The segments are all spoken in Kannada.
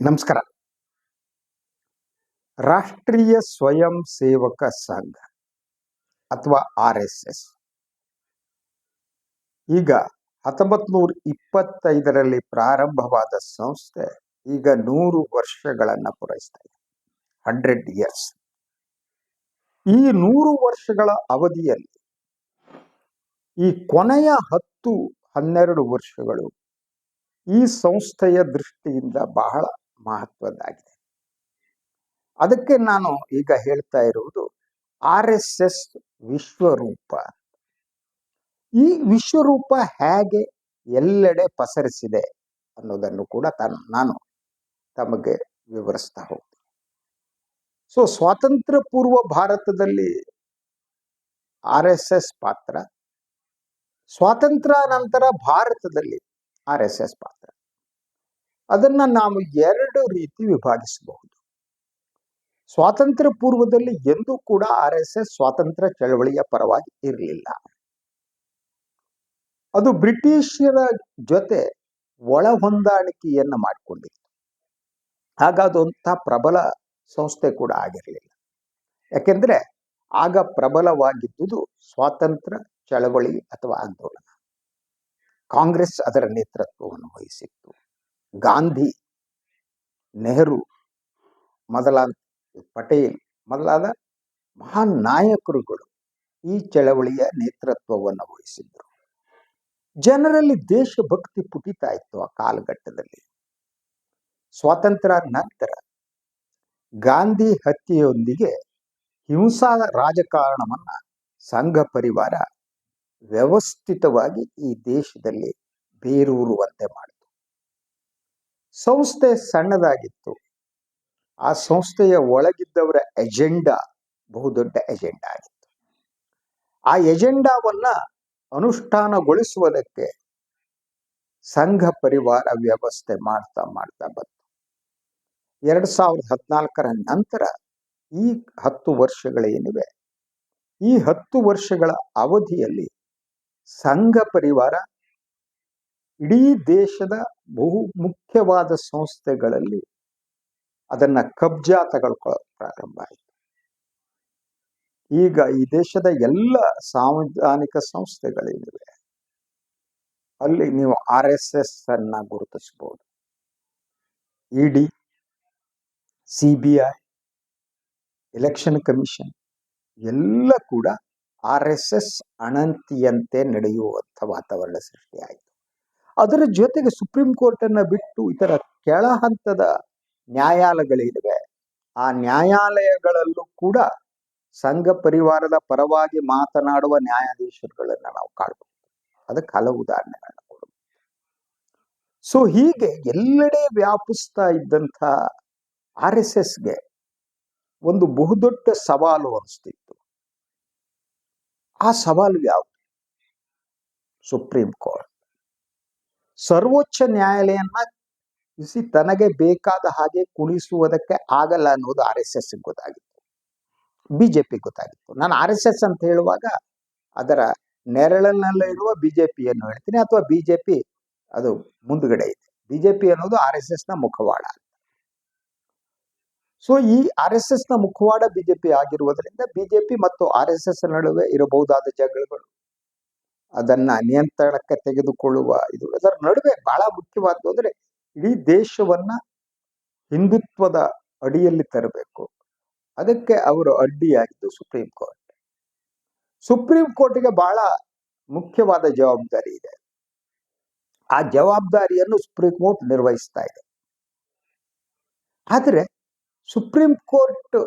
ನಮಸ್ಕಾರ. ರಾಷ್ಟ್ರೀಯ ಸ್ವಯಂ ಸೇವಕ ಸಂಘ ಅಥವಾ ಆರ್ ಎಸ್ ಎಸ್. ಈಗ ಹತ್ತೊಂಬತ್ ನೂರ ಇಪ್ಪತ್ತೈದರಲ್ಲಿ ಪ್ರಾರಂಭವಾದ ಸಂಸ್ಥೆ ಈಗ ನೂರು ವರ್ಷಗಳನ್ನ ಪೂರೈಸ್ತಾ ಇದೆ. Hundred years. ಈ ನೂರು ವರ್ಷಗಳ ಅವಧಿಯಲ್ಲಿ ಈ ಕೊನೆಯ ಹತ್ತು ಹನ್ನೆರಡು ವರ್ಷಗಳು ಈ ಸಂಸ್ಥೆಯ ದೃಷ್ಟಿಯಿಂದ ಬಹಳ ಮಹತ್ವದ್ದಾಗಿದೆ ಅದಕ್ಕೆ ನಾನು ಈಗ ಹೇಳ್ತಾ ಇರುವುದು ಆರ್ ಎಸ್ ಎಸ್ ವಿಶ್ವರೂಪ. ಈ ವಿಶ್ವರೂಪ ಹೇಗೆ ಎಲ್ಲೆಡೆ ಪಸರಿಸಿದೆ ಅನ್ನೋದನ್ನು ಕೂಡ ತಾನು, ನಾನು ತಮಗೆ ವಿವರಿಸ್ತಾ ಹೋಗ್ತೀನಿ. ಸೊ ಸ್ವಾತಂತ್ರ್ಯ ಪೂರ್ವ ಭಾರತದಲ್ಲಿ ಆರ್ ಎಸ್ ಎಸ್ ಪಾತ್ರ, ಸ್ವಾತಂತ್ರ್ಯ ನಂತರ ಭಾರತದಲ್ಲಿ ಆರ್ ಎಸ್ ಎಸ್ ಪಾತ್ರ. ಅದನ್ನ ನಾವು ಎರಡು ರೀತಿ ವಿಭಾಗಿಸಬಹುದು. ಸ್ವಾತಂತ್ರ್ಯ ಪೂರ್ವದಲ್ಲಿ ಎಂದೂ ಕೂಡ ಆರ್ ಎಸ್ ಎಸ್ ಸ್ವಾತಂತ್ರ್ಯ ಚಳವಳಿಯ ಪರವಾಗಿ ಇರಲಿಲ್ಲ. ಅದು ಬ್ರಿಟಿಷರ ಜೊತೆ ಒಳ ಹೊಂದಾಣಿಕೆಯನ್ನು ಮಾಡಿಕೊಂಡಿತ್ತು. ಹಾಗಾದಂಥ ಪ್ರಬಲ ಸಂಸ್ಥೆ ಕೂಡ ಆಗಿರಲಿಲ್ಲ. ಯಾಕೆಂದ್ರೆ ಆಗ ಪ್ರಬಲವಾಗಿದ್ದುದು ಸ್ವಾತಂತ್ರ್ಯ ಚಳವಳಿ ಅಥವಾ ಆಂದೋಲನ. ಕಾಂಗ್ರೆಸ್ ಅದರ ನೇತೃತ್ವವನ್ನು ವಹಿಸಿತ್ತು. ಗಾಂಧಿ, ನೆಹರು ಮೊದಲಾದ ಪಟೇಲ್ ಮೊದಲಾದ ಮಹಾನ್ ನಾಯಕರುಗಳು ಈ ಚಳವಳಿಯ ನೇತೃತ್ವವನ್ನು ವಹಿಸಿದ್ರು ಜನರಲ್ಲಿ ದೇಶಭಕ್ತಿ ಪುಟಿತಾ ಇತ್ತು ಆ ಕಾಲಘಟ್ಟದಲ್ಲಿ. ಸ್ವಾತಂತ್ರ್ಯ ನಂತರ ಗಾಂಧಿ ಹತ್ಯೆಯೊಂದಿಗೆ ಹಿಂಸಾ ರಾಜಕಾರಣವನ್ನ ಸಂಘ ಪರಿವಾರ ವ್ಯವಸ್ಥಿತವಾಗಿ ಈ ದೇಶದಲ್ಲಿ ಬೇರೂರುವಂತೆ ಮಾಡಿತು. ಸಂಸ್ಥೆ ಸಣ್ಣದಾಗಿತ್ತು. ಆ ಸಂಸ್ಥೆಯ ಒಳಗಿದ್ದವರ ಎಜೆಂಡಾ ಬಹುದೊಡ್ಡ ಎಜೆಂಡಾ ಆಗಿತ್ತು. ಆ ಎಜೆಂಡಾವನ್ನ ಅನುಷ್ಠಾನಗೊಳಿಸುವುದಕ್ಕೆ ಸಂಘ ಪರಿವಾರ ವ್ಯವಸ್ಥೆ ಮಾಡ್ತಾ ಮಾಡ್ತಾ ಬಂತು. ಎರಡ್ ಸಾವಿರದ ಹದಿನಾಲ್ಕರ ನಂತರ ಈ ಹತ್ತು ವರ್ಷಗಳೇನಿವೆ ಈ ಹತ್ತು ವರ್ಷಗಳ ಅವಧಿಯಲ್ಲಿ ಸಂಘ ಪರಿವಾರ ಇಡೀ ದೇಶದ ಬಹು ಮುಖ್ಯವಾದ ಸಂಸ್ಥೆಗಳಲ್ಲಿ ಅದನ್ನ ಕಬ್ಜಾ ತಗೊಳ್ಕೊಳ್ಳೋಕೆ ಪ್ರಾರಂಭ ಆಯಿತು. ಈಗ ಈ ದೇಶದ ಎಲ್ಲ ಸಾಂವಿಧಾನಿಕ ಸಂಸ್ಥೆಗಳೇನಿವೆ ಅಲ್ಲಿ ನೀವು ಆರ್ ಎಸ್ ಎಸ್ ಅನ್ನ ಗುರುತಿಸಬಹುದು ED C B I, election commission ಎಲ್ಲ ಕೂಡ ಆರ್ ಎಸ್ ಎಸ್ ಅಣಂತಿಯಂತೆ ನಡೆಯುವಂಥ ವಾತಾವರಣ ಸೃಷ್ಟಿಯಾಯಿತು. ಅದರ ಜೊತೆಗೆ ಸುಪ್ರೀಂ ಕೋರ್ಟ್ ಅನ್ನ ಬಿಟ್ಟು ಇತರ ಕೆಳ ಹಂತದ ನ್ಯಾಯಾಲಯಗಳಿವೆ. ಆ ನ್ಯಾಯಾಲಯಗಳಲ್ಲೂ ಕೂಡ ಸಂಘ ಪರಿವಾರದ ಪರವಾಗಿ ಮಾತನಾಡುವ ನ್ಯಾಯಾಧೀಶರುಗಳನ್ನ ನಾವು ಕಾಣಬಹುದು ಅದಕ್ಕೆ ಹಲವು ಉದಾಹರಣೆಗಳನ್ನ ಕೊಡಬಹುದು ಸೊ, ಹೀಗೆ ಎಲ್ಲೆಡೆ ವ್ಯಾಪಿಸ್ತಾ ಇದ್ದಂಥ ಆರ್ ಎಸ್ ಎಸ್ಗೆ ಒಂದು ಬಹುದೊಡ್ಡ ಸವಾಲು ಅನಿಸ್ತಿತ್ತು. ಆ ಸವಾಲು ಯಾವುದು? Supreme court. ಸರ್ವೋಚ್ಚ ನ್ಯಾಯಾಲಯನ ಇಸಿ ತನಗೆ ಬೇಕಾದ ಹಾಗೆ ಕುಣಿಸುವುದಕ್ಕೆ ಆಗಲ್ಲ ಅನ್ನೋದು ಆರ್ ಎಸ್ ಎಸ್ ಗೊತ್ತಾಗಿತ್ತು. ಬಿಜೆಪಿ ಗೊತ್ತಾಗಿತ್ತು. ನಾನು ಆರ್ ಎಸ್ ಎಸ್ ಅಂತ ಹೇಳುವಾಗ ಅದರ ನೆರಳಿನಲ್ಲೇ ಇರುವ ಬಿಜೆಪಿಯನ್ನು ಹೇಳ್ತೀನಿ ಅಥವಾ ಬಿಜೆಪಿ ಅದು ಮುಂದುಗಡೆ ಇದೆ. ಬಿಜೆಪಿ ಅನ್ನೋದು ಆರ್ ಎಸ್ ಎಸ್ನ ಮುಖವಾಡ ಸೊ ಈ ಆರ್ ಎಸ್ ಎಸ್ನ ಮುಖವಾಡ ಬಿಜೆಪಿ ಆಗಿರುವುದರಿಂದ ಬಿಜೆಪಿ ಮತ್ತು ಆರ್ ಎಸ್ ಎಸ್ ನಡುವೆ ಇರಬಹುದಾದ ಜಗಳಗಳು ಅದನ್ನ ನಿಯಂತ್ರಣಕ್ಕೆ ತೆಗೆದುಕೊಳ್ಳುವ ಇದು ಅದರ ನಡುವೆ ಬಹಳ ಮುಖ್ಯವಾದ್ದು ಅಂದ್ರೆ ಇಡೀ ದೇಶವನ್ನ ಹಿಂದುತ್ವದ ಅಡಿಯಲ್ಲಿ ತರಬೇಕು. ಅದಕ್ಕೆ ಅವರು ಅಡ್ಡಿಯಾಗಿದ್ದು ಸುಪ್ರೀಂ ಕೋರ್ಟ್. ಸುಪ್ರೀಂ ಕೋರ್ಟ್ಗೆ ಬಹಳ ಮುಖ್ಯವಾದ ಜವಾಬ್ದಾರಿ ಇದೆ. ಆ ಜವಾಬ್ದಾರಿಯನ್ನು ಸುಪ್ರೀಂ ಕೋರ್ಟ್ ನಿರ್ವಹಿಸ್ತಾ ಇದೆ. ಆದರೆ ಸುಪ್ರೀಂ ಕೋರ್ಟ್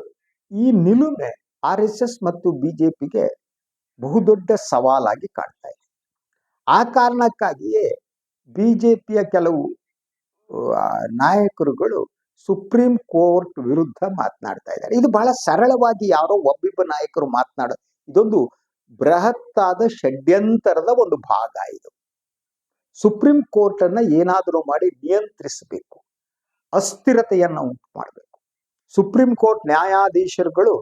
ಈ ನಿಲುಮೆ ಆರ್ ಎಸ್ ಎಸ್ ಮತ್ತು ಬಿಜೆಪಿಗೆ ಬಹುದೊಡ್ಡ ಸವಾಲಾಗಿ ಕಾಣ್ತಾ ಇದೆ. ಆ ಕಾರಣಕ್ಕಾಗಿಯೇ ಬಿಜೆಪಿಯ ಕೆಲವು ಆ, ನಾಯಕರುಗಳು ಸುಪ್ರೀಂ ಕೋರ್ಟ್ ವಿರುದ್ಧ ಮಾತನಾಡ್ತಾ ಇದ್ದಾರೆ. ಇದು ಬಹಳ ಸರಳವಾಗಿ ಯಾರೋ ಒಬ್ಬಿಬ್ಬ ನಾಯಕರು ಮಾತನಾಡ ಇದೊಂದು ಬೃಹತ್ತಾದ ಷಡ್ಯಂತರದ ಒಂದು ಭಾಗ ಇದು. ಸುಪ್ರೀಂ ಕೋರ್ಟ್ ಅನ್ನ ಏನಾದರೂ ಮಾಡಿ ನಿಯಂತ್ರಿಸಬೇಕು. ಅಸ್ಥಿರತೆಯನ್ನು ಉಂಟು ಮಾಡಬೇಕು. ಸುಪ್ರೀಂ ಕೋರ್ಟ್ ನ್ಯಾಯಾಧೀಶರುಗಳು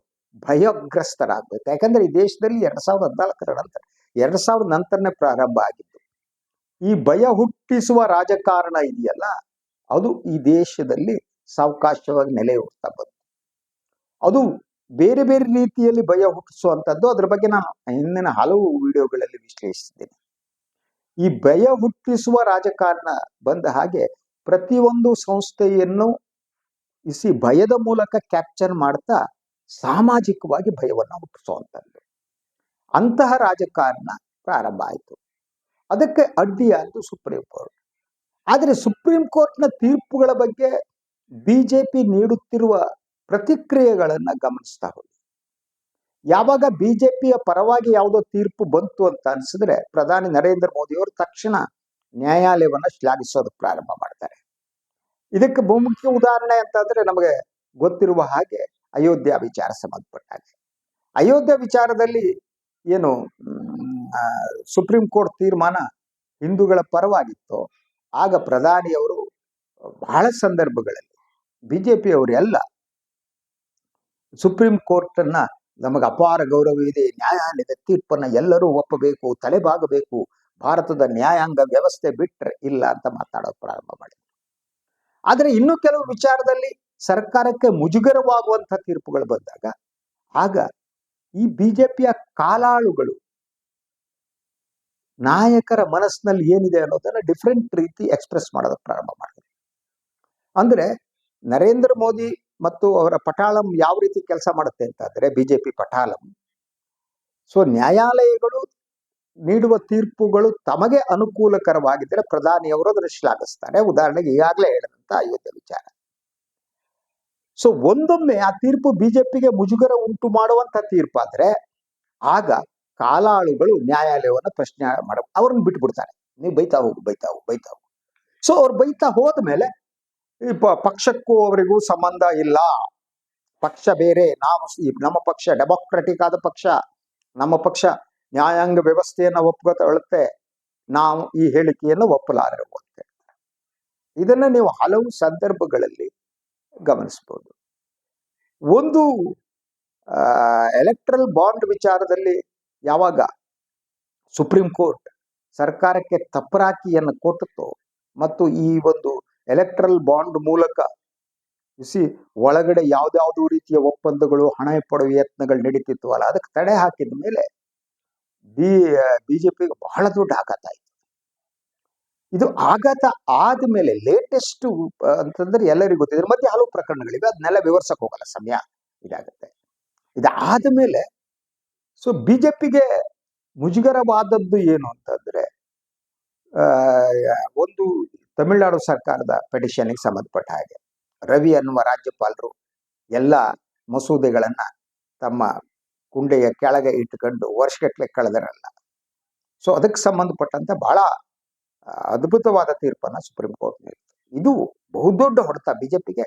ಭಯಗ್ರಸ್ತರಾಗಬೇಕು ಯಾಕಂದ್ರೆ ಈ ದೇಶದಲ್ಲಿ ಎರಡ್ ಸಾವಿರದ ಹದಿನಾಲ್ಕರ ನಂತರ, ಎರಡ್ ಸಾವಿರದ ನಂತರನೇ ಪ್ರಾರಂಭ ಆಗಿತ್ತು ಈ ಭಯ ಹುಟ್ಟಿಸುವ ರಾಜಕಾರಣ ಇದೆಯಲ್ಲ, ಅದು ಈ ದೇಶದಲ್ಲಿ ಸಾವಕಾಶವಾಗಿ ನೆಲೆ ಹೋಗ್ತಾ ಬಂತು. ಅದು ಬೇರೆ ಬೇರೆ ರೀತಿಯಲ್ಲಿ ಭಯ ಹುಟ್ಟಿಸುವಂಥದ್ದು. ಅದ್ರ ಬಗ್ಗೆ ನಾನು ಹಿಂದಿನ ಹಲವು ವಿಡಿಯೋಗಳಲ್ಲಿ ವಿಶ್ಲೇಷಿಸಿದ್ದೇನೆ. ಈ ಭಯ ಹುಟ್ಟಿಸುವ ರಾಜಕಾರಣ ಬಂದ ಹಾಗೆ ಪ್ರತಿಯೊಂದು ಸಂಸ್ಥೆಯನ್ನು ಇಸಿ ಭಯದ ಮೂಲಕ ಕ್ಯಾಪ್ಚರ್ ಮಾಡ್ತಾ ಸಾಮಾಜಿಕವಾಗಿ ಭಯವನ್ನು ಹುಟ್ಟಿಸುವಂಥದ್ದು. ಅಂತಹ ರಾಜಕಾರಣ ಪ್ರಾರಂಭ ಆಯಿತು. ಅದಕ್ಕೆ ಅಡ್ಡಿಯಾದ್ದು ಸುಪ್ರೀಂ ಕೋರ್ಟ್. ಆದರೆ ಸುಪ್ರೀಂ ಕೋರ್ಟ್ನ ತೀರ್ಪುಗಳ ಬಗ್ಗೆ ಬಿಜೆಪಿ ನೀಡುತ್ತಿರುವ ಪ್ರತಿಕ್ರಿಯೆಗಳನ್ನು ಗಮನಿಸ್ತಾ ಹೋಗಿ. ಯಾವಾಗ ಬಿಜೆಪಿಯ ಪರವಾಗಿ ಯಾವುದೋ ತೀರ್ಪು ಬಂತು ಅಂತ ಅನಿಸಿದ್ರೆ ಪ್ರಧಾನಿ ನರೇಂದ್ರ ಮೋದಿಯವರು ತಕ್ಷಣ ನ್ಯಾಯಾಲಯವನ್ನು ಶ್ಲಾಘಿಸೋದಕ್ಕೆ ಪ್ರಾರಂಭ ಮಾಡ್ತಾರೆ. ಇದಕ್ಕೆ ಬಹುಮುಖ್ಯ ಉದಾಹರಣೆ ಅಂತಂದ್ರೆ ನಮಗೆ ಗೊತ್ತಿರುವ ಹಾಗೆ ಅಯೋಧ್ಯ ವಿಚಾರ ಸಂಬಂಧಪಟ್ಟಾಗ. ಅಯೋಧ್ಯ ವಿಚಾರದಲ್ಲಿ ಏನು ಸುಪ್ರೀಂ ಕೋರ್ಟ್ ತೀರ್ಮಾನ ಹಿಂದೂಗಳ ಪರವಾಗಿತ್ತು. ಆಗ ಪ್ರಧಾನಿಯವರು ಬಹಳ ಸಂದರ್ಭಗಳಲ್ಲಿ ಬಿಜೆಪಿಯವರು ಎಲ್ಲ ಸುಪ್ರೀಂ ಕೋರ್ಟ್ ಅನ್ನ ನಮಗೆ ಅಪಾರ ಗೌರವ ಇದೆ, ನ್ಯಾಯಾಲಯದ ತೀರ್ಪನ್ನ ಎಲ್ಲರೂ ಒಪ್ಪಬೇಕು, ತಲೆಬಾಗಬೇಕು, ಭಾರತದ ನ್ಯಾಯಾಂಗ ವ್ಯವಸ್ಥೆ ಬಿಟ್ರೆ ಇಲ್ಲ ಅಂತ ಮಾತಾಡೋಕೆ ಪ್ರಾರಂಭ ಮಾಡಿದ್ರು. ಆದರೆ ಇನ್ನು ಕೆಲವು ವಿಚಾರದಲ್ಲಿ ಸರ್ಕಾರಕ್ಕೆ ಮುಜುಗರವಾಗುವಂತ ತೀರ್ಪುಗಳು ಬಂದಾಗ, ಆಗ ಈ ಬಿಜೆಪಿಯ ಕಾಲಾಳುಗಳು ನಾಯಕರ ಮನಸ್ಸಿನಲ್ಲಿ ಏನಿದೆ ಅನ್ನೋದನ್ನ ಡಿಫ್ರೆಂಟ್ ರೀತಿ ಎಕ್ಸ್ಪ್ರೆಸ್ ಮಾಡೋದಕ್ಕೆ ಪ್ರಾರಂಭ ಮಾಡಿದ್ರು. ಅಂದ್ರೆ ನರೇಂದ್ರ ಮೋದಿ ಮತ್ತು ಅವರ ಪಟಾಳಂ ಯಾವ ರೀತಿ ಕೆಲಸ ಮಾಡುತ್ತೆ ಅಂತಂದ್ರೆ ಬಿಜೆಪಿ ಪಟಾಳಂ. ಸೊ ನ್ಯಾಯಾಲಯಗಳು ನೀಡುವ ತೀರ್ಪುಗಳು ತಮಗೆ ಅನುಕೂಲಕರವಾಗಿದ್ದರೆ ಪ್ರಧಾನಿಯವರು ಅದನ್ನು ಶ್ಲಾಘಿಸ್ತಾರೆ. ಉದಾಹರಣೆಗೆ ಈಗಾಗಲೇ ಹೇಳಿದಂತ ಅಯೋಧ್ಯೆ ವಿಚಾರ. ಸೊ ಒಂದೊಮ್ಮೆ ಆ ತೀರ್ಪು ಬಿಜೆಪಿಗೆ ಮುಜುಗರ ಉಂಟು ಮಾಡುವಂತ ತೀರ್ಪಾದ್ರೆ ಆಗ ಕಾಲಾಳುಗಳು ನ್ಯಾಯಾಲಯವನ್ನು ಪ್ರಶ್ನೆ ಮಾಡ, ಅವ್ರನ್ನ ಬಿಟ್ಬಿಡ್ತಾರೆ. ನೀವು ಬೈತಾ ಹೋಗು ಬೈತಾ ಹೋಗು ಬೈತಾ ಹೋಗು. ಸೊ ಅವ್ರು ಬೈತಾ ಹೋದ್ಮೇಲೆ ಈ ಪಕ್ಷಕ್ಕೂ ಅವರಿಗೂ ಸಂಬಂಧ ಇಲ್ಲ. ಪಕ್ಷ ಬೇರೆ, ನಾವು ನಮ್ಮ ಪಕ್ಷ ಡೆಮೋಕ್ರೆಟಿಕ್ ಆದ ಪಕ್ಷ, ನಮ್ಮ ಪಕ್ಷ ನ್ಯಾಯಾಂಗ ವ್ಯವಸ್ಥೆಯನ್ನು ಒಪ್ಕೊಳ್ತೆ ನಾವು ಈ ಹೇಳಿಕೆಯನ್ನು ಒಪ್ಪಲಾರೆ ಇದನ್ನ ನೀವು ಹಲವು ಸಂದರ್ಭಗಳಲ್ಲಿ ಗಮನಿಸಬಹುದು. ಒಂದು ಎಲೆಕ್ಟ್ರಲ್ ಬಾಂಡ್ ವಿಚಾರದಲ್ಲಿ ಯಾವಾಗ ಸುಪ್ರೀಂ ಕೋರ್ಟ್ ಸರ್ಕಾರಕ್ಕೆ ತಪ್ಪರಾಕಿಯನ್ನು ಕೊಟ್ಟಿತು ಮತ್ತು ಈ ಒಂದು ಎಲೆಕ್ಟ್ರಲ್ ಬಾಂಡ್ ಮೂಲಕ ಬಿಸಿ ಒಳಗಡೆ ಯಾವ್ದಾವ್ದು ರೀತಿಯ ಒಪ್ಪಂದಗಳು, ಹಣ ಪಡುವ ಯತ್ನಗಳು ನಡೀತಿತ್ತು ಅಲ್ಲ ಅದಕ್ಕೆ ತಡೆ ಹಾಕಿದ ಮೇಲೆ ಬಿ ಬಿಜೆಪಿಗೆ ಬಹಳ ದೊಡ್ಡ ಆಘಾತ ಆಯ್ತು. ಇದು ಆಘಾತ ಆದ್ಮೇಲೆ ಲೇಟೆಸ್ಟ್ ಅಂತಂದ್ರೆ ಎಲ್ಲರಿಗೂ ಗೊತ್ತಿದ್ರೆ ಮತ್ತೆ ಹಲವು ಪ್ರಕರಣಗಳಿವೆ. ಅದನ್ನೆಲ್ಲ ವಿವರಿಸಕ್ ಹೋಗಲ್ಲ, ಸಮಯ ಇದಾಗುತ್ತೆ. ಇದಾದ ಮೇಲೆ ಸೊ ಬಿಜೆಪಿಗೆ ಮುಜುಗರವಾದದ್ದು ಏನು ಅಂತಂದ್ರೆ ಒಂದು ತಮಿಳುನಾಡು ಸರ್ಕಾರದ ಪೆಟಿಷನ್ಗೆ ಸಂಬಂಧಪಟ್ಟ ಹಾಗೆ, ರವಿ ಅನ್ನುವ ರಾಜ್ಯಪಾಲರು ಎಲ್ಲ ಮಸೂದೆಗಳನ್ನ ತಮ್ಮ ಕುಂಡೆಯ ಕೆಳಗೆ ಇಟ್ಟುಕೊಂಡು ವರ್ಷಗಟ್ಟಲೆ ಕಳೆದರಲ್ಲ. ಸೊ ಅದಕ್ಕೆ ಸಂಬಂಧಪಟ್ಟಂತೆ ಬಹಳ ಅದ್ಭುತವಾದ ತೀರ್ಪನ್ನ ಸುಪ್ರೀಂ ಕೋರ್ಟ್ ನೀಡಿತು ಇದು ಬಹುದೊಡ್ಡ ಹೊಡೆತ ಬಿಜೆಪಿಗೆ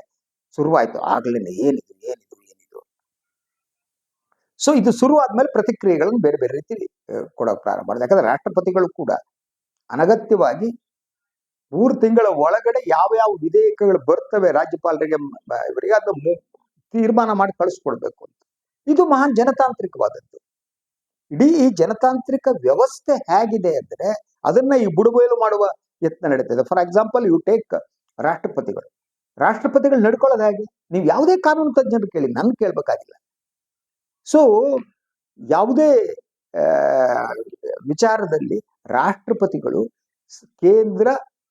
ಶುರುವಾಯಿತು. ಆಗ್ಲೇ ಏನಿದು ಏನಿದು ಏನಿದು ಸೊ ಇದು ಶುರುವಾದ್ಮೇಲೆ ಪ್ರತಿಕ್ರಿಯೆಗಳನ್ನು ಬೇರೆ ಬೇರೆ ರೀತಿ ಕೊಡೋಕೆ ಪ್ರಾರಂಭ ಮಾಡಿದೆ. ಯಾಕಂದ್ರೆ ರಾಷ್ಟ್ರಪತಿಗಳು ಕೂಡ ಅನಗತ್ಯವಾಗಿ ಮೂರು ತಿಂಗಳ ಒಳಗಡೆ ಯಾವ ಯಾವ ವಿಧೇಯಕಗಳು ಬರ್ತವೆ ರಾಜ್ಯಪಾಲರಿಗೆ ಇವರಿಗೆ ಅದು ತೀರ್ಮಾನ ಮಾಡಿ ಕಳಿಸ್ಕೊಡ್ಬೇಕು ಅಂತ. ಇದು ಮಹಾನ್ ಜನತಾಂತ್ರಿಕವಾದದ್ದು. ಇಡೀ ಈ ಜನತಾಂತ್ರಿಕ ವ್ಯವಸ್ಥೆ ಹೇಗಿದೆ ಅಂದ್ರೆ ಅದನ್ನ ಈ ಬುಡುಬಯಲು ಮಾಡುವ ಯತ್ನ ನಡೀತಿದೆ ಫಾರ್ ಎಕ್ಸಾಂಪಲ್ ಯು ಟೇಕ್ ರಾಷ್ಟ್ರಪತಿಗಳು. ರಾಷ್ಟ್ರಪತಿಗಳು ನಡ್ಕೊಳ್ಳೋದು ಹೇಗೆ? ನೀವು ಯಾವುದೇ ಕಾನೂನು ತಜ್ಞರು ಕೇಳಿ ನನ್ ಕೇಳ್ಬೇಕಾಗಿಲ್ಲ. ಸೊ ಯಾವುದೇ ವಿಚಾರದಲ್ಲಿ ರಾಷ್ಟ್ರಪತಿಗಳು ಕೇಂದ್ರ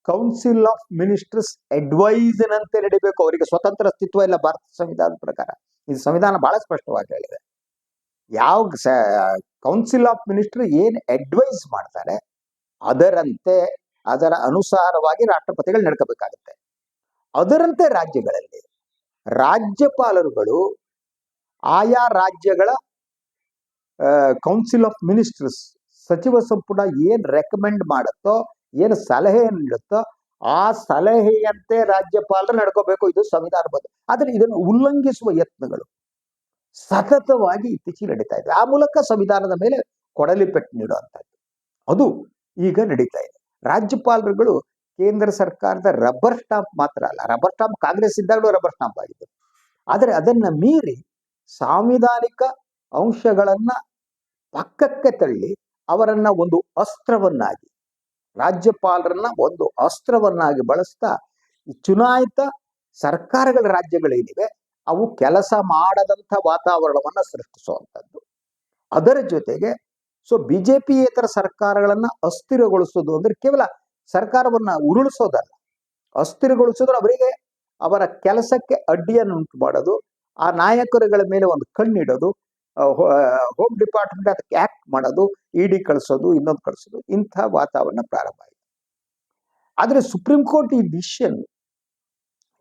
ಕೌನ್ಸಿಲ್ ಆಫ್ ಮಿನಿಸ್ಟರ್ಸ್ ಅಡ್ವೈಸ್ ನಂತೆ ನಡಿಬೇಕು. ಅವರಿಗೆ ಸ್ವತಂತ್ರ ಅಸ್ತಿತ್ವ ಇಲ್ಲ. ಭಾರತ ಸಂವಿಧಾನದ ಪ್ರಕಾರ. ಇದು ಸಂವಿಧಾನ ಬಹಳ ಸ್ಪಷ್ಟವಾಗಿ ಹೇಳಿದೆ. ಯಾವ ಕೌನ್ಸಿಲ್ ಆಫ್ ಮಿನಿಸ್ಟರ್ ಏನ್ ಅಡ್ವೈಸ್ ಮಾಡ್ತಾರೆ, ಅದರಂತೆ, ಅದರ ಅನುಸಾರವಾಗಿ ರಾಷ್ಟ್ರಪತಿಗಳು ನಡ್ಕೋಬೇಕಾಗುತ್ತೆ. ಅದರಂತೆ ರಾಜ್ಯಗಳಲ್ಲಿ, ರಾಜ್ಯಪಾಲರುಗಳು, ಆಯಾ ರಾಜ್ಯಗಳ ಕೌನ್ಸಿಲ್ ಆಫ್ ಮಿನಿಸ್ಟರ್ಸ್ ಸಚಿವ ಸಂಪುಟ ಏನ್ ರೆಕಮೆಂಡ್ ಮಾಡುತ್ತೋ, ಏನು ಸಲಹೆ ನೀಡುತ್ತೋ, ಆ ಸಲಹೆಯಂತೆ ರಾಜ್ಯಪಾಲರು ನಡ್ಕೋಬೇಕು. ಇದು ಸಂವಿಧಾನಬದ್ಧ. ಆದರೆ ಇದನ್ನು ಉಲ್ಲಂಘಿಸುವ ಯತ್ನಗಳು. ಸತತವಾಗಿ ಇತ್ತೀಚೆಗೆ ನಡೀತಾ ಇದೆ. ಆ ಮೂಲಕ ಸಂವಿಧಾನದ ಮೇಲೆ ಕೊಡಲಿ ಪೆಟ್ಟು ನೀಡುವಂಥದ್ದು. ಅದು ಈಗ ನಡೀತಾ ಇದೆ. ರಾಜ್ಯಪಾಲರುಗಳು ಕೇಂದ್ರ ಸರ್ಕಾರದ ರಬ್ಬರ್ ಸ್ಟಾಂಪ್ ಮಾತ್ರ ಅಲ್ಲ, ರಬ್ಬರ್ ಸ್ಟಾಂಪ್ ಕಾಂಗ್ರೆಸ್ ಇದ್ದಾಗಲೂ ರಬ್ಬರ್ ಸ್ಟಾಂಪ್ ಆಗಿದೆ ಆದರೆ ಅದನ್ನ ಮೀರಿ ಸಾಂವಿಧಾನಿಕ ಅಂಶಗಳನ್ನ ಪಕ್ಕಕ್ಕೆ ತಳ್ಳಿ ಅವರನ್ನ ಒಂದು ಅಸ್ತ್ರವನ್ನಾಗಿ, ರಾಜ್ಯಪಾಲರನ್ನ ಒಂದು ಅಸ್ತ್ರವನ್ನಾಗಿ ಬಳಸ್ತಾ ಚುನಾಯಿತ ಸರ್ಕಾರಗಳ ರಾಜ್ಯಗಳೇನಿವೆ ಅವು ಕೆಲಸ ಮಾಡದಂಥ ವಾತಾವರಣವನ್ನು ಸೃಷ್ಟಿಸುವಂಥದ್ದು. ಅದರ ಜೊತೆಗೆ, ಸೊ ಬಿಜೆಪಿಯೇತರ ಸರ್ಕಾರಗಳನ್ನು ಅಸ್ಥಿರಗೊಳಿಸೋದು ಅಂದ್ರೆ ಕೇವಲ ಸರ್ಕಾರವನ್ನ ಉರುಳಿಸೋದಲ್ಲ. ಅಸ್ಥಿರಗೊಳಿಸೋದು ಅವರಿಗೆ ಅವರ ಕೆಲಸಕ್ಕೆ ಅಡ್ಡಿಯನ್ನು ಉಂಟು ಮಾಡೋದು ಆ ನಾಯಕರುಗಳ ಮೇಲೆ ಒಂದು ಕಣ್ಣಿಡೋದು ಹೋಮ್ ಡಿಪಾರ್ಟ್ಮೆಂಟ್ ಅದಕ್ಕೆ ಆಕ್ಟ್ ಮಾಡೋದು, ಇಡಿ ಕಳಿಸೋದು, ಇನ್ನೊಂದು ಕಳಿಸೋದು, ಇಂಥ ವಾತಾವರಣ ಪ್ರಾರಂಭ ಆಯಿತು. ಆದರೆ ಸುಪ್ರೀಂ ಕೋರ್ಟ್ ಈ ಡಿಸಿಷನ್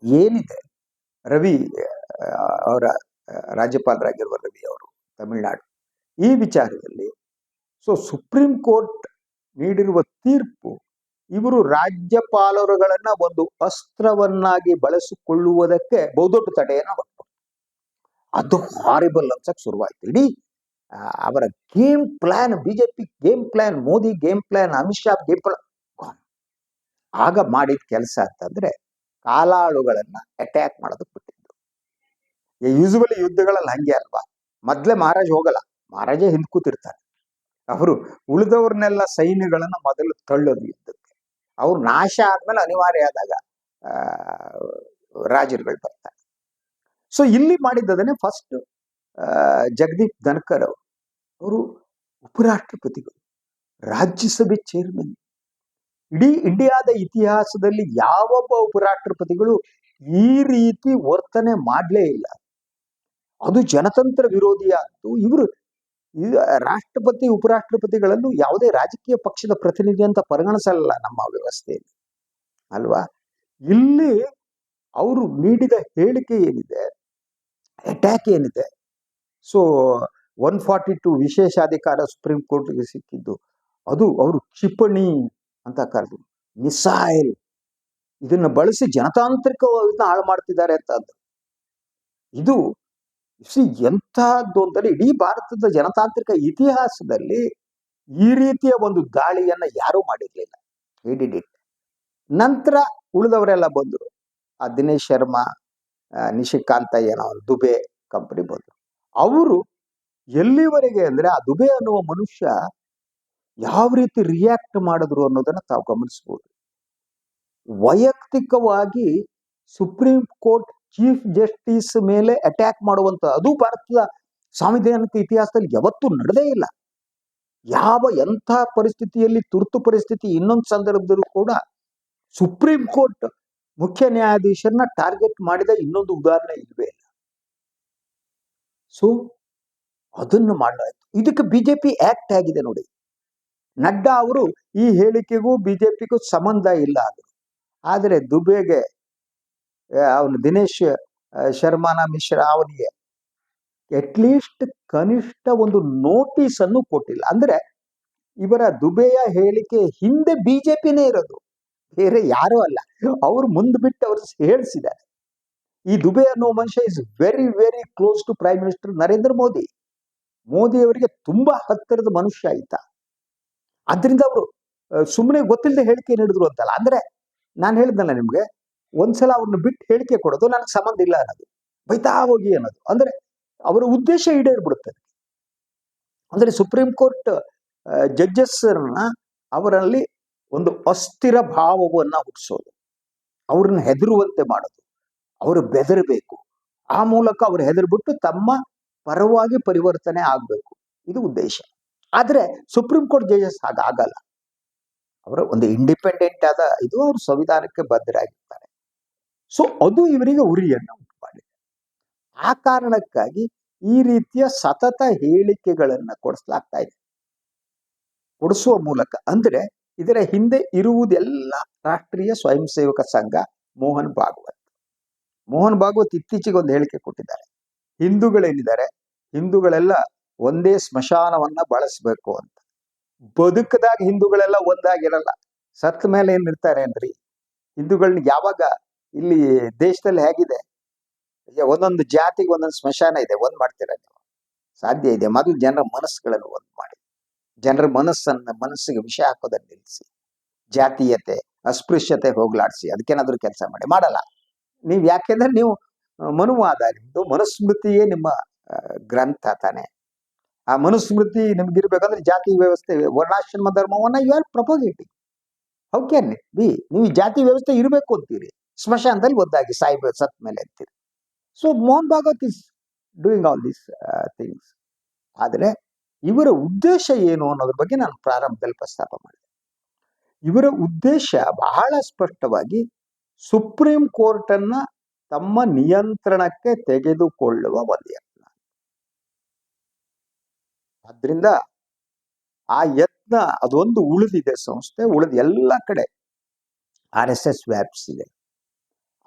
ಏನಿದೆ, ರವಿ ಅವರ ರಾಜ್ಯಪಾಲರಾಗಿರುವ ರವಿ ಅವರು, ತಮಿಳುನಾಡು. ಈ ವಿಚಾರದಲ್ಲಿ ಸೊ ಸುಪ್ರೀಂ ಕೋರ್ಟ್ ನೀಡಿರುವ ತೀರ್ಪು ಇವರು ರಾಜ್ಯಪಾಲರುಗಳನ್ನ ಒಂದು ಅಸ್ತ್ರವನ್ನಾಗಿ ಬಳಸಿಕೊಳ್ಳುವುದಕ್ಕೆ ಬಹುದೊಡ್ಡ ತಡೆಯನ್ನು ಕೊಟ್ಟು ಅದು ಹಾರಿಬಲ್ ಅನ್ಸಕ್ ಶುರುವಾಯ್ತು. ಇಡೀ ಅವರ game plan BJP game plan Modi game plan Amit Shah game plan ಆಗ ಮಾಡಿದ ಕೆಲಸ ಅಂತಂದ್ರೆ ಕಾಲಾಳುಗಳನ್ನ ಅಟ್ಯಾಕ್ ಮಾಡೋದಕ್ಕೆ ಯೂಸುವಲಿ ಯುದ್ಧಗಳಲ್ಲಿ ಹಂಗೆ ಅಲ್ವಾ? ಮೊದ್ಲೇ ಮಹಾರಾಜ ಹೋಗಲ್ಲ. ಮಹಾರಾಜ ಹಿಂದ್ ಕೂತಿರ್ತಾರೆ. ಅವರು ಉಳಿದವ್ರನ್ನೆಲ್ಲ ಸೈನ್ಯಗಳನ್ನ ಮೊದಲು ತಳ್ಳೋದು ಯುದ್ಧಕ್ಕೆ. ಅವ್ರು ನಾಶ ಆದ್ಮೇಲೆ ಅನಿವಾರ್ಯ ಆದಾಗ ಆ, ರಾಜರುಗಳು ಬರ್ತಾರೆ. ಸೊ ಇಲ್ಲಿ ಮಾಡಿದ್ದದನ್ನೇ ಫಸ್ಟ್ ಜಗದೀಪ್ ಧನ್ಕರ್ ಅವರು. ಅವರು ಉಪರಾಷ್ಟ್ರಪತಿಗಳು. ರಾಜ್ಯಸಭೆ ಚೇರ್ಮನ್ ಇಡೀ ಇಂಡಿಯಾದ ಇತಿಹಾಸದಲ್ಲಿ ಯಾವೊಬ್ಬ ಉಪರಾಷ್ಟ್ರಪತಿಗಳು ಈ ರೀತಿ ವರ್ತನೆ ಮಾಡಲೇ ಇಲ್ಲ. ಅದು ಜನತಂತ್ರ ವಿರೋಧಿ ಆಯ್ತು ಇವರು ರಾಷ್ಟ್ರಪತಿ, ಉಪರಾಷ್ಟ್ರಪತಿಗಳಲ್ಲೂ ಯಾವುದೇ ರಾಜಕೀಯ ಪಕ್ಷದ ಪ್ರತಿನಿಧಿ ಅಂತ ಪರಿಗಣಿಸಲ್ಲ ನಮ್ಮ ವ್ಯವಸ್ಥೆಯಲ್ಲಿ. ಅಲ್ವಾ? ಇಲ್ಲಿ ಅವರು ನೀಡಿದ ಹೇಳಿಕೆ ಏನಿದೆ? ಅಟ್ಯಾಕ್ ಏನಿದೆ? ಸೊ ಒನ್ ಫಾರ್ಟಿ ಟು ವಿಶೇಷಾಧಿಕಾರ ಸುಪ್ರೀಂ ಕೋರ್ಟ್ಗೆ ಸಿಕ್ಕಿದ್ದು. ಅದು ಅವರು ಕ್ಷಿಪಣಿ ಅಂತ ಕರೆದು ಮಿಸೈಲ್ ಇದನ್ನು ಬಳಸಿ ಜನತಾಂತ್ರಿಕವಾಗಿ ಹಾಳು ಮಾಡ್ತಿದ್ದಾರೆ ಅಂತ ಇದು ಸಿ ಎಂತಹದ್ದು ಅಂತಲೇ ಇಡೀ ಭಾರತದ ಜನತಾಂತ್ರಿಕ ಇತಿಹಾಸದಲ್ಲಿ ಈ ರೀತಿಯ ಒಂದು ದಾಳಿಯನ್ನ ಯಾರೂ ಮಾಡಿರ್ಲಿಲ್ಲ. ಡಿಡ್ ಇಟ್ ನಂತರ ಉಳಿದವರೆಲ್ಲ ಬಂದರು. ಆ ದಿನೇಶ್ ಶರ್ಮಾ ನಿಶಿಕಾಂತ ಏನೋ ದುಬೆ ಕಂಪನಿ ಬಂದರು. ಅವರು ಎಲ್ಲಿವರೆಗೆ ಅಂದ್ರೆ ಆ ದುಬೆ ಅನ್ನುವ ಮನುಷ್ಯ ಯಾವ ರೀತಿ ರಿಯಾಕ್ಟ್ ಮಾಡಿದ್ರು ಅನ್ನೋದನ್ನ ತಾವು ಗಮನಿಸ್ಬೋದು. ವೈಯಕ್ತಿಕವಾಗಿ ಸುಪ್ರೀಂ ಕೋರ್ಟ್ ಚೀಫ್ ಜಸ್ಟಿಸ್ ಮೇಲೆ ಅಟ್ಯಾಕ್ ಮಾಡುವಂತ ಅದು ಭಾರತದ ಸಾಂವಿಧಾನಿಕ ಇತಿಹಾಸದಲ್ಲಿ ಯಾವತ್ತೂ ನಡೆದೇ ಇಲ್ಲ. ಯಾವ ಎಂಥ ಪರಿಸ್ಥಿತಿಯಲ್ಲಿ ತುರ್ತು ಪರಿಸ್ಥಿತಿ ಇನ್ನೊಂದು ಸಂದರ್ಭದಲ್ಲೂ ಕೂಡ ಸುಪ್ರೀಂ ಕೋರ್ಟ್ ಮುಖ್ಯ ನ್ಯಾಯಾಧೀಶರನ್ನ ಟಾರ್ಗೆಟ್ ಮಾಡಿದ ಇನ್ನೊಂದು ಉದಾಹರಣೆ ಇಲ್ವೇ ಇಲ್ಲ. ಸೊ ಅದನ್ನು ಮಾಡಲಾಯ್ತು ಇದಕ್ಕೆ ಬಿಜೆಪಿ ಆಕ್ಟ್ ಆಗಿದೆ ನೋಡಿ. ನಡ್ಡಾ ಅವರು ಈ ಹೇಳಿಕೆಗೂ ಬಿಜೆಪಿಗೂ ಸಂಬಂಧ ಇಲ್ಲ ಅದು ಆದರೆ ದುಬೆಗೆ ಅವನು ದಿನೇಶ್ ಶರ್ಮಾನ, ಮಿಶ್ರಾ ಅವನಿಗೆ ಅಟ್ಲೀಸ್ಟ್ ಕನಿಷ್ಠ ಒಂದು ನೋಟಿಸ್ ಅನ್ನು ಕೊಟ್ಟಿಲ್ಲ. ಅಂದ್ರೆ ಇವರ ದುಬೆಯ ಹೇಳಿಕೆ ಹಿಂದೆ ಬಿಜೆಪಿನೇ ಇರೋದು. ಬೇರೆ ಯಾರೂ ಅಲ್ಲ. ಅವರು ಮುಂದೆ ಬಿಟ್ಟು ಅವರು ಹೇಳಿಸಿದ್ದಾರೆ. ಈ ದುಬೆ ಅನ್ನೋ ಮನುಷ್ಯ is very very close to prime minister Narendra Modi. Modi ಅವರಿಗೆ ತುಂಬಾ ಹತ್ತಿರದ ಮನುಷ್ಯ ಆಯ್ತ ಅದರಿಂದ ಅವರು ಸುಮ್ಮನೆ ಗೊತ್ತಿಲ್ಲದೆ ಹೇಳಿಕೆ ನೀಡಿದ್ರು ಅಂತಲ್ಲ. ಅಂದ್ರೆ ನಾನು ಹೇಳಿದ್ನಲ್ಲ ನಿಮ್ಗೆ ಒಂದ್ಸಲ ಅವ್ರನ್ನ ಬಿಟ್ಟು ಹೇಳಿಕೆ ಕೊಡೋದು, ನನಗೆ ಸಂಬಂಧ ಇಲ್ಲ ಅನ್ನೋದು. ಬೈತಾ ಹೋಗಿ ಅನ್ನೋದು. ಅಂದ್ರೆ ಅವರ ಉದ್ದೇಶ ಈಡೇರ್ಬಿಡುತ್ತದೆ ಅಂದ್ರೆ ಸುಪ್ರೀಂ ಕೋರ್ಟ್ ಜಡ್ಜಸ್ನ ಅವರಲ್ಲಿ ಒಂದು ಅಸ್ಥಿರ ಭಾವವನ್ನ ಹುಟ್ಟಿಸೋದು. ಅವ್ರನ್ನ ಹೆದರುವಂತೆ ಮಾಡೋದು. ಅವರು ಬೆದರಬೇಕು. ಆ ಮೂಲಕ ಅವ್ರು ಹೆದರ್ಬಿಟ್ಟು ತಮ್ಮ ಪರವಾಗಿ ಪರಿವರ್ತನೆ ಆಗ್ಬೇಕು. ಇದು ಉದ್ದೇಶ. ಆದ್ರೆ ಸುಪ್ರೀಂ ಕೋರ್ಟ್ ಜಡ್ಜಸ್ ಹಾಗಾಗಲ್ಲ. ಅವರ ಒಂದು ಇಂಡಿಪೆಂಡೆಂಟ್ ಆದ ಇದು ಅವರು ಸಂವಿಧಾನಕ್ಕೆ ಬದ್ಧರಾಗಿರ್ತಾರೆ. ಸೊ ಅದು ಇವರಿಗೆ ಉರಿಯನ್ನು ಉಂಟು ಮಾಡಿದೆ ಆ ಕಾರಣಕ್ಕಾಗಿ ಈ ರೀತಿಯ ಸತತ ಹೇಳಿಕೆಗಳನ್ನ ಕೊಡಿಸ್ಲಾಗ್ತಾ ಇದೆ. ಕೊಡಿಸುವ ಮೂಲಕ. ಅಂದ್ರೆ ಇದರ ಹಿಂದೆ ಇರುವುದೆಲ್ಲ ರಾಷ್ಟ್ರೀಯ ಸ್ವಯಂ ಸೇವಕ ಸಂಘ ಮೋಹನ್ ಭಾಗವತ್. ಮೋಹನ್ ಭಾಗವತ್ ಇತ್ತೀಚೆಗೆ ಒಂದು ಹೇಳಿಕೆ ಕೊಟ್ಟಿದ್ದಾರೆ. ಹಿಂದೂಗಳೇನಿದ್ದಾರೆ? ಹಿಂದೂಗಳೆಲ್ಲ ಒಂದೇ ಸ್ಮಶಾನವನ್ನ ಬಳಸಬೇಕು ಅಂತ. ಬದುಕದಾಗ ಹಿಂದೂಗಳೆಲ್ಲ ಒಂದಾಗಿರಲ್ಲ. ಸತ್ತ ಮೇಲೆ ಏನಿರ್ತಾರೆ ಅಂದ್ರಿ ಹಿಂದೂಗಳನ್ನ ಯಾವಾಗ ಇಲ್ಲಿ ದೇಶದಲ್ಲಿ ಹೇಗಿದೆ? ಒಂದೊಂದು ಜಾತಿಗೆ ಒಂದೊಂದು ಸ್ಮಶಾನ ಇದೆ, ಒಂದ್ ಮಾಡ್ತೀರ ನೀವು? ಸಾಧ್ಯ ಇದೆ. ಮೊದಲು ಜನರ ಮನಸ್ಸುಗಳನ್ನು ಒಂದ್ ಮಾಡಿ. ಜನರ ಮನಸ್ಸನ್ನ, ಮನಸ್ಸಿಗೆ ವಿಷ ಹಾಕೋದನ್ನ ನಿಲ್ಲಿಸಿ. ಜಾತೀಯತೆ, ಅಸ್ಪೃಶ್ಯತೆ ಹೋಗ್ಲಾಡಿಸಿ. ಅದಕ್ಕೇನಾದ್ರೂ ಕೆಲಸ ಮಾಡಿ. ಮಾಡಲ್ಲ. ನೀವು ಯಾಕೆಂದ್ರೆ ನೀವು ಮನುವಾದ. ನಿಮ್ದು ಮನುಸ್ಮೃತಿಯೇ ನಿಮ್ಮ ಗ್ರಂಥ ತಾನೆ. ಆ ಮನುಸ್ಮೃತಿ ನಿಮ್ಗಿರ್ಬೇಕಂದ್ರೆ ಜಾತಿ ವ್ಯವಸ್ಥೆ, ವರ್ಣಾಶ್ರಮ ಧರ್ಮವನ್ನ you are propagating how can ನೀವು ಜಾತಿ ವ್ಯವಸ್ಥೆ ಇರಬೇಕು ಅಂತೀರಿ. ಸ್ಮಶಾನದಲ್ಲಿ ಒದ್ದಾಗಿ ಸಾಯಿಬ ಸತ್ ಮೇಲೆ ಅಂತೀರಿ. So Mohan Bhagwat is doing all these things ಆದರೆ, ಇವರ ಉದ್ದೇಶ ಏನು ಅನ್ನೋದ್ರ ಬಗ್ಗೆ ನಾನು ಪ್ರಾರಂಭದಲ್ಲಿ ಪ್ರಸ್ತಾಪ ಮಾಡಿದೆ. ಇವರ ಉದ್ದೇಶ ಬಹಳ ಸ್ಪಷ್ಟವಾಗಿ ಸುಪ್ರೀಂ ಕೋರ್ಟ್ ಅನ್ನ ತಮ್ಮ ನಿಯಂತ್ರಣಕ್ಕೆ ತೆಗೆದುಕೊಳ್ಳುವ ಒಂದು ಯತ್ನ. ಆದ್ರಿಂದ ಆ ಯತ್ನ ಅದೊಂದು ಉಳಿದಿದೆ ಸಂಸ್ಥೆ, ಉಳಿದ ಎಲ್ಲ ಕಡೆ. ಆರ್ ಎಸ್ ಎಸ್ ವ್ಯಾಪಿಸಿದೆ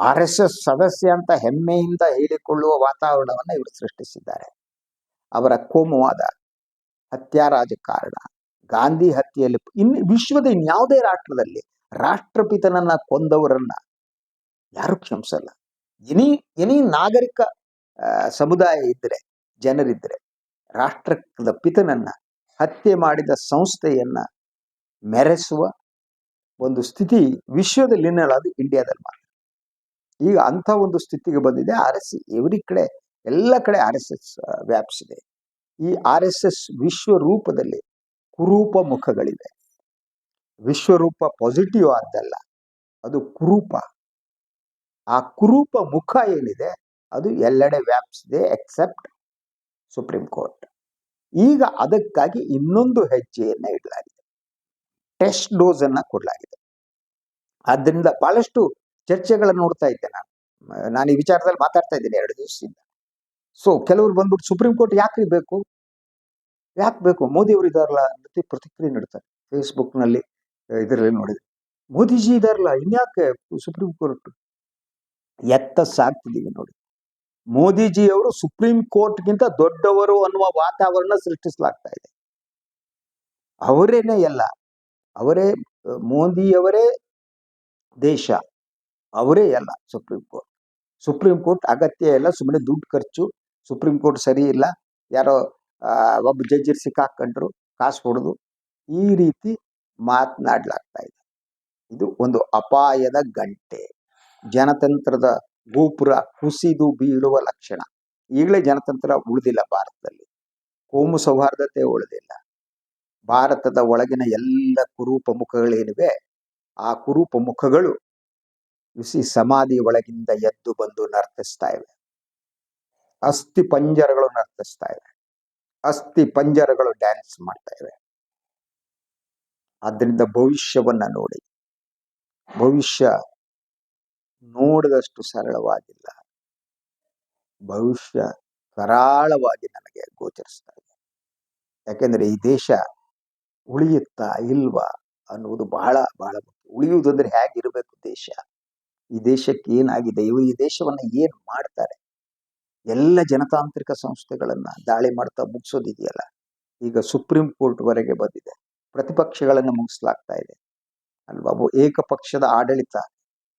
ಆರ್ ಎಸ್ ಎಸ್ ಸದಸ್ಯ ಅಂತ ಹೆಮ್ಮೆಯಿಂದ ಹೇಳಿಕೊಳ್ಳುವ ವಾತಾವರಣವನ್ನು ಇವರು ಸೃಷ್ಟಿಸಿದ್ದಾರೆ. ಅವರ ಕೋಮುವಾದ ಹತ್ಯಾ ರಾಜಕಾರಣ, ಗಾಂಧಿ ಹತ್ಯೆಯಲ್ಲಿ ಇನ್ನು ವಿಶ್ವದ ಇನ್ಯಾವುದೇ ರಾಷ್ಟ್ರದಲ್ಲಿ ರಾಷ್ಟ್ರಪಿತನನ್ನ ಕೊಂದವರನ್ನ ಯಾರು ಕ್ಷಮಿಸಲ್ಲ. ಎನಿ ಎನಿ ನಾಗರಿಕ ಸಮುದಾಯ ಇದ್ರೆ, ಜನರಿದ್ರೆ ರಾಷ್ಟ್ರದ ಪಿತನನ್ನ ಹತ್ಯೆ ಮಾಡಿದ ಸಂಸ್ಥೆಯನ್ನ ಮೆರೆಸುವ ಒಂದು ಸ್ಥಿತಿ ವಿಶ್ವದಲ್ಲಿ ಅದು ಇಂಡಿಯಾದಲ್ಲಿ ಮಾತ್ರ. ಈಗ ಅಂಥ ಒಂದು ಸ್ಥಿತಿಗೆ ಬಂದಿದೆ. ಆರ್ ಎಸ್ ಎವ್ರಿ ಕಡೆ, ಎಲ್ಲ ಕಡೆ ಆರ್ ಎಸ್ ಎಸ್ ವ್ಯಾಪಿಸಿದೆ. ಈ ಆರ್ ಎಸ್ ಎಸ್ ವಿಶ್ವ ರೂಪದಲ್ಲಿ ಕುರೂಪ ಮುಖಗಳಿವೆ ವಿಶ್ವರೂಪ ಪಾಸಿಟಿವ್ ಆದ್ದಲ್ಲ, ಅದು ಕುರೂಪ. ಆ ಕುರೂಪ ಮುಖ ಏನಿದೆ, ಅದು ಎಲ್ಲೆಡೆ ವ್ಯಾಪಿಸಿದೆ ಎಕ್ಸೆಪ್ಟ್ ಸುಪ್ರೀಂ ಕೋರ್ಟ್ ಈಗ ಅದಕ್ಕಾಗಿ ಇನ್ನೊಂದು ಹೆಜ್ಜೆಯನ್ನು ಇಡಲಾಗಿದೆ. ಟೆಸ್ಟ್ ಡೋಸ್ ಅನ್ನ ಕೊಡಲಾಗಿದೆ. ಆದ್ದರಿಂದ ಬಹಳಷ್ಟು ಚರ್ಚೆಗಳನ್ನು ನೋಡ್ತಾ ಇದ್ದೆ ನಾನು. ನಾನು ಈ ವಿಚಾರದಲ್ಲಿ ಮಾತಾಡ್ತಾ ಇದ್ದೀನಿ ಎರಡು ದಿವಸದಿಂದ. ಸೊ ಕೆಲವರು ಬಂದ್ಬಿಟ್ಟು ಸುಪ್ರೀಂ ಕೋರ್ಟ್ ಯಾಕೆ ಬೇಕು? ಯಾಕೆ ಬೇಕು? ಮೋದಿ ಅವರು ಇದಾರಲ್ಲ ಅಂತ ಪ್ರತಿಕ್ರಿಯೆ ನೀಡ್ತಾರೆ. ಫೇಸ್ಬುಕ್ನಲ್ಲಿ ಇದರಲ್ಲಿ ನೋಡಿದೆ ಮೋದಿಜಿ ಇದಾರಲ್ಲ, ಇನ್ಯಾಕೆ ಸುಪ್ರೀಂ ಕೋರ್ಟ್ ಎತ್ತ ಸಾಕ್ತಿದ್ದೀವಿ ನೋಡಿ. ಮೋದಿಜಿ ಅವರು ಸುಪ್ರೀಂ ಕೋರ್ಟ್ಗಿಂತ ದೊಡ್ಡವರು ಅನ್ನುವ ವಾತಾವರಣ ಸೃಷ್ಟಿಸಲಾಗ್ತಾ ಇದೆ. ಅವರೇನೆ ಎಲ್ಲ ಅವರೇ, ಮೋದಿಯವರೇ ದೇಶ. ಅವರೇ ಎಲ್ಲ ಸುಪ್ರೀಂ ಕೋರ್ಟ್. ಸುಪ್ರೀಂ ಕೋರ್ಟ್ ಅಗತ್ಯ ಇಲ್ಲ ಸುಮ್ಮನೆ ದುಡ್ಡು ಖರ್ಚು, ಸುಪ್ರೀಂ ಕೋರ್ಟ್ ಸರಿ ಇಲ್ಲ, ಯಾರೋ ಒಬ್ಬ ಜಡ್ಜರ್ ಸಿಕ್ಕಾಕೊಂಡ್ರು ಕಾಸು ಹೊಡೆದು, ಈ ರೀತಿ ಮಾತನಾಡ್ಲಾಗ್ತಾ ಇದೆ. ಇದು ಒಂದು ಅಪಾಯದ ಗಂಟೆ. ಜನತಂತ್ರದ ಗೋಪುರ ಕುಸಿದು ಬೀಳುವ ಲಕ್ಷಣ. ಈಗಲೇ ಜನತಂತ್ರ ಉಳಿದಿಲ್ಲ ಭಾರತದಲ್ಲಿ. ಕೋಮು ಸೌಹಾರ್ದತೆ ಉಳಿದಿಲ್ಲ. ಭಾರತದ ಒಳಗಿನ ಎಲ್ಲ ಕುರೂಪ ಮುಖಗಳೇನಿವೆ, ಆ ಕುರೂಪ ಮುಖಗಳು ಬಿಸಿ ಸಮಾಧಿ ಒಳಗಿಂದ ಎದ್ದು ಬಂದು ನರ್ತಿಸ್ತಾ ಇವೆ. ಅಸ್ಥಿ ಪಂಜರಗಳು ನರ್ತಿಸ್ತಾ ಇವೆ. ಅಸ್ಥಿ ಪಂಜರಗಳು ಡ್ಯಾನ್ಸ್ ಮಾಡ್ತಾ ಇವೆ. ಆದ್ದರಿಂದ ಭವಿಷ್ಯವನ್ನ ನೋಡಿ. ಭವಿಷ್ಯ ನೋಡಿದಷ್ಟು ಸರಳವಾಗಿಲ್ಲ. ಭವಿಷ್ಯ ಕರಾಳವಾಗಿ ನನಗೆ ಗೋಚರಿಸ್ತಾ ಇದೆ. ಯಾಕೆಂದ್ರೆ ಈ ದೇಶ ಉಳಿಯುತ್ತಾ ಇಲ್ವಾ ಅನ್ನುವುದು ಬಹಳ ಬಹಳ ಮುಖ್ಯ. ಉಳಿಯುವುದಂದ್ರೆ ಹೇಗಿರಬೇಕು ದೇಶ? ಈ ದೇಶಕ್ಕೆ ಏನಾಗಿದೆ? ಇವರು ಈ ದೇಶವನ್ನ ಏನು ಮಾಡ್ತಾರೆ? ಎಲ್ಲ ಜನತಾಂತ್ರಿಕ ಸಂಸ್ಥೆಗಳನ್ನ ದಾಳಿ ಮಾಡ್ತಾ ಮುಗಿಸೋದಿದೆಯಲ್ಲ? ಈಗ ಸುಪ್ರೀಂ ಕೋರ್ಟ್ ವರೆಗೆ ಬಂದಿದೆ. ಪ್ರತಿಪಕ್ಷಗಳನ್ನು ಮುಗಿಸ್ಲಾಗ್ತಾ ಇದೆ. ಅಲ್ವಾ? ಏಕಪಕ್ಷದ ಆಡಳಿತ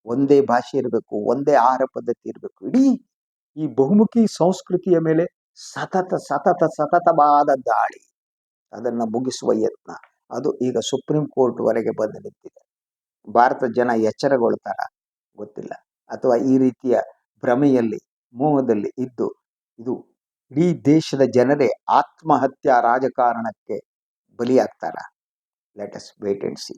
ಒಂದೇ ಭಾಷೆ ಇರಬೇಕು, ಒಂದೇ ಆಹಾರ ಪದ್ಧತಿ ಇರಬೇಕು. ಇಡೀ ಈ ಬಹುಮುಖಿ ಸಂಸ್ಕೃತಿಯ ಮೇಲೆ ಸತತ ಸತತ, ಸತತವಾದ ದಾಳಿ. ಅದನ್ನ ಮುಗಿಸುವ ಯತ್ನ. ಅದು ಈಗ ಸುಪ್ರೀಂ ಕೋರ್ಟ್ ವರೆಗೆ ಬಂದು ನಿಂತಿದೆ. ಭಾರತ ಜನ ಎಚ್ಚರಗೊಳ್ತಾರ? ಗೊತ್ತಿಲ್ಲ. ಅಥವಾ ಈ ರೀತಿಯ ಭ್ರಮೆಯಲ್ಲಿ, ಮೋಹದಲ್ಲಿ ಇದ್ದು, ಇದು ಇಡೀ ದೇಶದ ಜನರೇ ಆತ್ಮಹತ್ಯಾ ರಾಜಕಾರಣಕ್ಕೆ ಬಲಿಯಾಗ್ತಾರ. ಅಸ್ ವೇಟ್ ಅಂಡ್ ಸಿ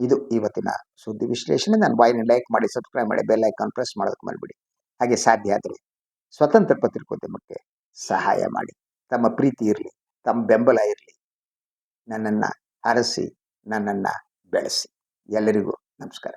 ಇದು ಇವತ್ತಿನ ಸುದ್ದಿ ವಿಶ್ಲೇಷಣೆ. ನಾನು ಬಾಯಿನ ಲೈಕ್ ಮಾಡಿ ಸಬ್ಸ್ಕ್ರೈಬ್ ಮಾಡಿ ಬೆಲ್ ಐಕಾನ್ ಪ್ರೆಸ್ ಮಾಡೋದಕ್ಕೆ ಮಾಡಿಬಿಡಿ ಹಾಗೆ ಸಾಧ್ಯ ಆದರೆ ಸ್ವತಂತ್ರ ಪತ್ರಿಕೋದ್ಯಮಕ್ಕೆ ಸಹಾಯ ಮಾಡಿ. ತಮ್ಮ ಪ್ರೀತಿ ಇರಲಿ, ತಮ್ಮ ಬೆಂಬಲ ಇರಲಿ. ನನ್ನನ್ನು ಅರಸಿ, ನನ್ನನ್ನು ಬೆಳೆಸಿ. ಎಲ್ಲರಿಗೂ ನಮಸ್ಕಾರ.